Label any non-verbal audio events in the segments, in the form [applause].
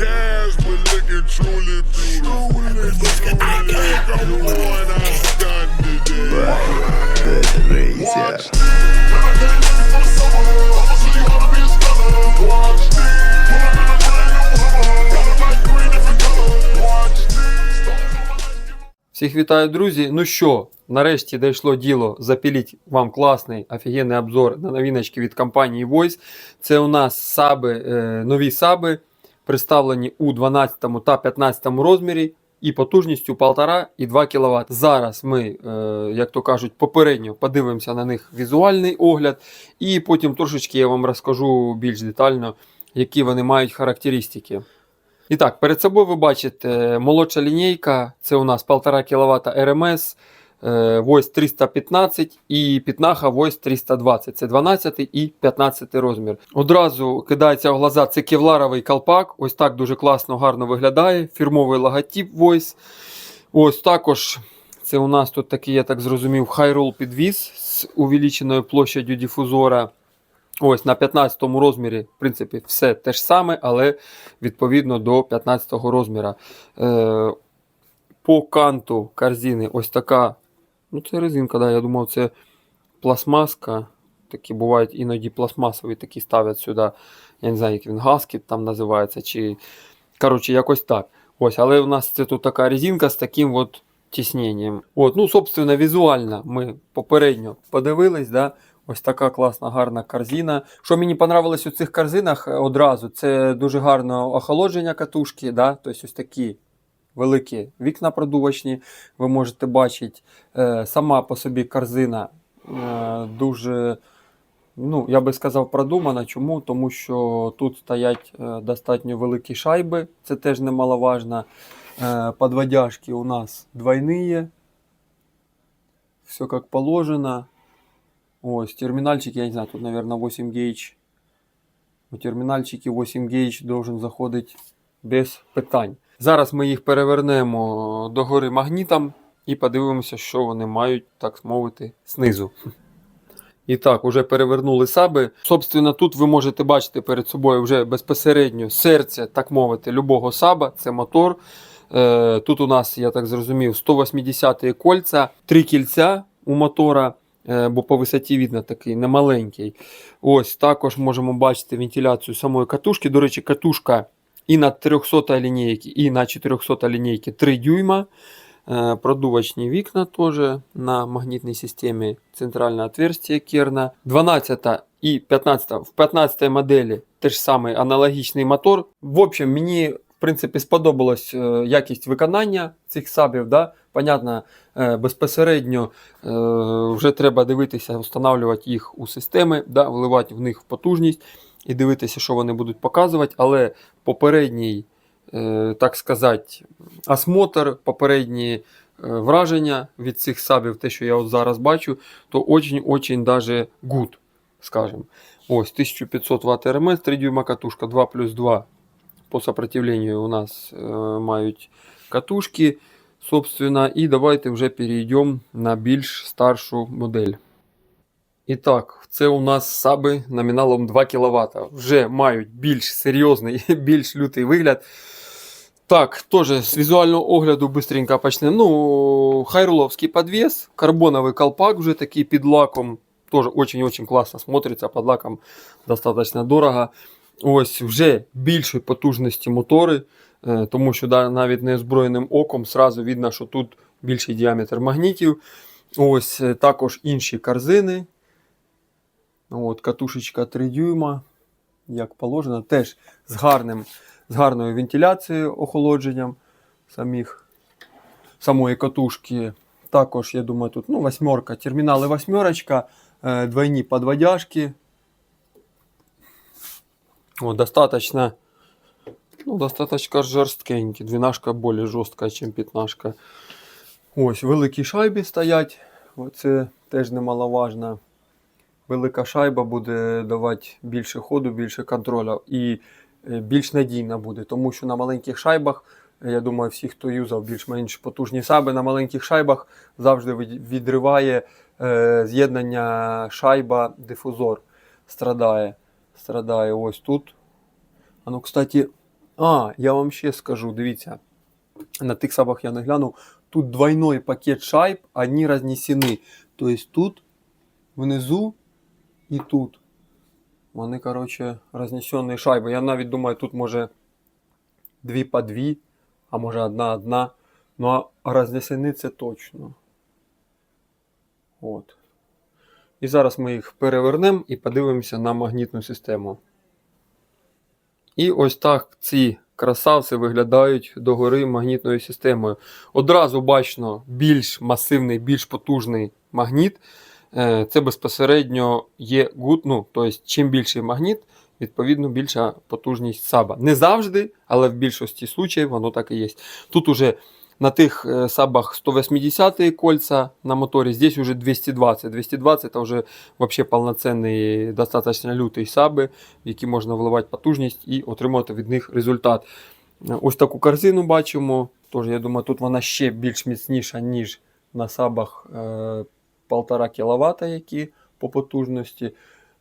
cash, but looking truly beautiful. Like I'm one outstanding today. Watch me. When I came in for summer, I'ma show you how to be a stunner. Watch me. Pull up in a brand new Hummer. Got a black, green, different color. Watch me. Всіх вітаю, друзі. Ну що, нарешті дійшло діло запіліть вам класний офігенний обзор на новиночки від компанії Voice. Це у нас саби, е, нові саби, представлені у 12 та 15 розмірі і потужністю 1,5 і 2 кВт. Зараз ми, е, як то кажуть, попередньо подивимося на них візуальний огляд, і потім трошечки я вам розкажу більш детально, які вони мають характеристики. І так, перед собою ви бачите молодша лінійка, це у нас 1,5 кВт РМС, е, Voice 315 і Пітнаха Voice 320. Це 12 і 15 розмір. Одразу кидається в глаза це кевларовий колпак. Ось так дуже класно, гарно виглядає. Фірмовий логотип Voice. Ось також це у нас тут такий, я так зрозумів, хай-рол підвіз з увеличеною площадю дифузора. Ось на 15 розмірі, в принципі, все те ж саме, але відповідно до 15 розміра. Е, по канту корзини ось така. Ну, це резинка, да, я думав, це пластмаска. Такі бувають іноді пластмасові такі ставлять сюди. Я не знаю, як він гаскет там називається. чи... Коротше, якось так. Ось, але у нас це тут така резинка з таким от тісненням. От, ну, собственно, візуально ми попередньо подивились, да. Ось така класна, гарна корзина. Що мені понравилось у цих корзинах е, одразу, це дуже гарне охолодження катушки. Да? Тобто ось такі великі вікна продувочні, ви можете бачити. Е, Сама по собі корзина е, дуже, ну, я би сказав, продумана. Чому? Тому що тут стоять е, достатньо великі шайби, це теж немаловажно. Подводяшки у нас двойные. Все как положено. Ось, терминальчик, я не знаю, тут, наверное, 8 гейдж. У термінальчики 8 гейдж должен заходити без питань. Зараз ми їх перевернемо догори магнітом і подивимося, що вони мають, так мовити, знизу. І так, уже перевернули саби. Собственно, тут ви можете бачити перед собою вже безпосередньо серце, так мовити, любого саба. Це мотор. Е, Тут у нас, я так зрозумів, 180 кольця, три кільця у мотора. Е, бо по висоті видно такий немаленький. Ось також можемо бачити вентиляцію самої катушки. До речі, катушка і на 300 лінійки, і на 400 лінійки 3 дюйма. Е, Продувочні вікна теж на магнітній системі. Центральне отверстие керна. 12 і 15 в 15 моделі теж самий аналогічний мотор. В общем, мені в принципі сподобалась е, якість виконання цих сабів. Да? Понятно, е, безпосередньо вже треба дивитися, встановлювати їх у системи, да? вливати в них в потужність і дивитися, що вони будуть показувати. Але попередній, е, так сказати, осмотр, попередні е, враження від цих сабів, те, що я от зараз бачу, то очень-очень даже good, скажем. Ось 1500 Вт РМС, 3 дюйма катушка 2 плюс 2 по сопротивлению у нас э, мають катушки, собственно, і давайте вже перейдемо на більш старшу модель. І так, це у нас саби номіналом 2 кВт. Вже мають більш серйозний, [laughs] більш лютий вигляд. Так, теж з візуального огляду быстренько почнемо. Ну, хайруловський подвес, карбоновий колпак вже такий під лаком. Тоже очень-очень классно смотрится, под лаком достаточно дорого. Ось вже більшої потужності мотори, е, тому що да, навіть неозброєним оком сразу видно, що тут більший діаметр магнітів. Ось е, також інші корзини. От, Катушечка 3 дюйма, як положено, теж з, гарним, з гарною вентиляцією, охолодженням самих, самої катушки. Також, я думаю, тут ну, восьмерка, термінали восьмерочка, е, двойні подводяшки. Вот, достаточно, ну, достаточно жорсткенькі. Двінашка більш жорстка, ніж п'ятнашка. Ось, великі шайби стоять. Це теж немаловажно. Велика шайба буде давати більше ходу, більше контролю і е, більш надійна буде. Тому що на маленьких шайбах, я думаю, всі, хто юзав більш-менш потужні саби, на маленьких шайбах завжди відриває е, з'єднання шайба-дифузор. Страдає страдає ось тут. А ну, кстати, А, я вам ще скажу, дивіться. На тих сабах я не глянув. Тут двойной пакет шайб, они разнесены. Тобто тут, внизу і тут. Вони, коротше, рознесені шайби. Я навіть думаю, тут може дві по дві, а може одна одна. Ну а рознесені це точно. От. І зараз ми їх перевернемо і подивимося на магнітну систему. І ось так ці красавці виглядають догори магнітною системою. Одразу бачно більш масивний, більш потужний магніт. Е, Це безпосередньо є гуд, ну, тобто, чим більший магніт, відповідно більша потужність саба. Не завжди, але в більшості случаїв воно так і є. Тут уже на тих е, сабах 180 кольца на моторі, здесь уже 220. 220 це вже вообще повноцінний, достатньо лютий саби, в які можна вливати потужність і отримувати від них результат. Ось таку корзину бачимо. Тож, я думаю, тут вона ще більш міцніша, ніж на сабах е, 1,5 кВт, які по потужності.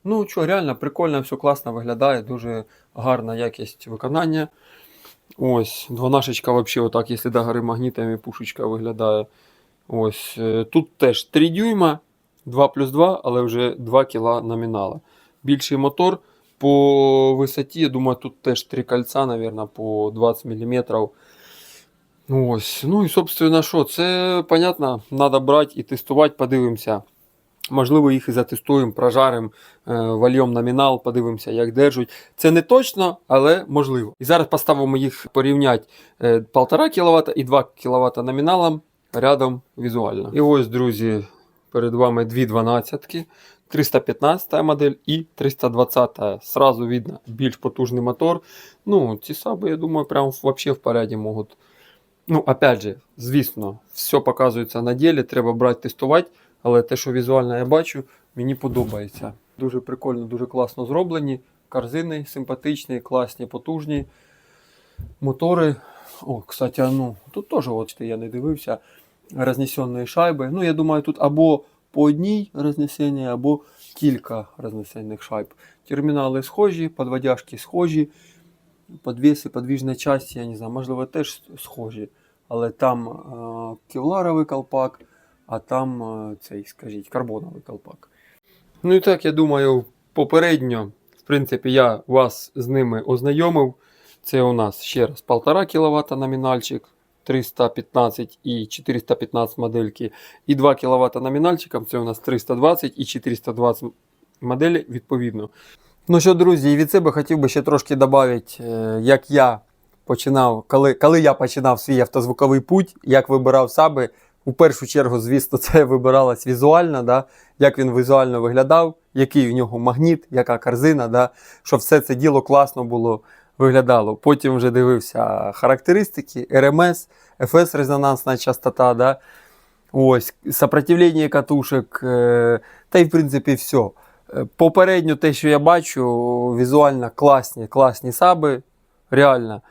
Ну, що, реально прикольно, все класно виглядає, дуже гарна якість виконання. Ось, дванашечка вообще отак, якщо до гори магнітами пушечка виглядає. Ось, е, тут теж 3 дюйма, 2 плюс 2, але вже 2 кг номінала. Більший мотор по висоті, я думаю, тут теж 3 кольця, мабуть, по 20 мм. Ось, ну і собственно, що, це понятно, треба брати і тестувати, подивимося. Можливо, їх і затестуємо, прожаримо, е, номінал, подивимося, як держать. Це не точно, але можливо. І зараз поставимо їх порівняти е, 1,5 кВт і 2 кВт номіналом рядом візуально. І ось, друзі, перед вами дві 12 315 модель і 320. Сразу видно більш потужний мотор. Ну, ці саби, я думаю, прям вообще в поряді можуть. Ну, опять же, звісно, все показується на ділі, треба брати тестувати. Але те, що візуально я бачу, мені подобається. Дуже прикольно, дуже класно зроблені. Корзини симпатичні, класні, потужні. Мотори. О, кстати, ну, тут теж, от я не дивився, рознесені шайби. Ну, я думаю, тут або по одній рознесені, або кілька рознесених шайб. Термінали схожі, подводяшки схожі, подвіси, подвіжна частина, я не знаю, можливо, теж схожі. Але там е, кевларовий колпак, а там е, цей, скажіть, карбоновий колпак. Ну і так, я думаю, попередньо, в принципі, я вас з ними ознайомив. Це у нас ще раз 1,5 кВт номінальчик, 315 і 415 модельки. І 2 кВт номінальчиком, це у нас 320 і 420 моделі відповідно. Ну що, друзі, від себе хотів би ще трошки додати, е, як я починав, коли, коли я починав свій автозвуковий путь, як вибирав саби. У першу чергу, звісно, [laughs] це вибиралось візуально, да? як він візуально виглядав, який в нього магніт, яка корзина, да? щоб все це діло класно було виглядало. Потім вже дивився характеристики, РМС, ФС резонансна частота, да? Ось, сопротивлення катушек, е, та й в принципі все. Попередньо те, що я бачу, візуально класні, класні саби, реально.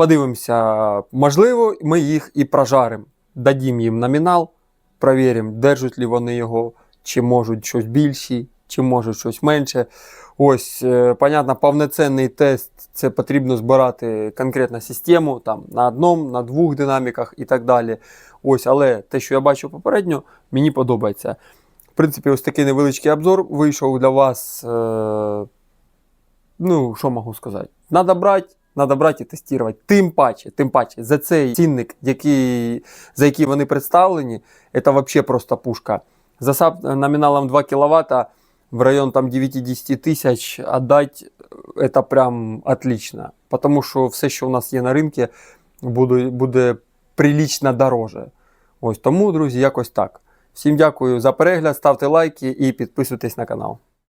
Подивимося, можливо, ми їх і прожаримо. Дадім їм номінал, провіримо, держать ли вони його, чи можуть щось більші, чи можуть щось менше. Ось, е, понятно, повноцінний тест це потрібно збирати конкретну систему там, на одному, на двох динаміках і так далі. Ось, але те, що я бачу попередньо, мені подобається. В принципі, ось такий невеличкий обзор вийшов для вас. Е, ну, що можу сказати? Надо брати. Надо брати і тестувати. Тим паче, тим паче, за цей цінник, який, за який вони представлені, це взагалі просто пушка. За САП номіналом 2 кВт в район там 9-10 тисяч отдать, це прям отлично. Тому що все, що у нас є на ринку, буде, буде прилично дороже. Ось тому, друзі, якось так. Всім дякую за перегляд, ставте лайки і підписуйтесь на канал.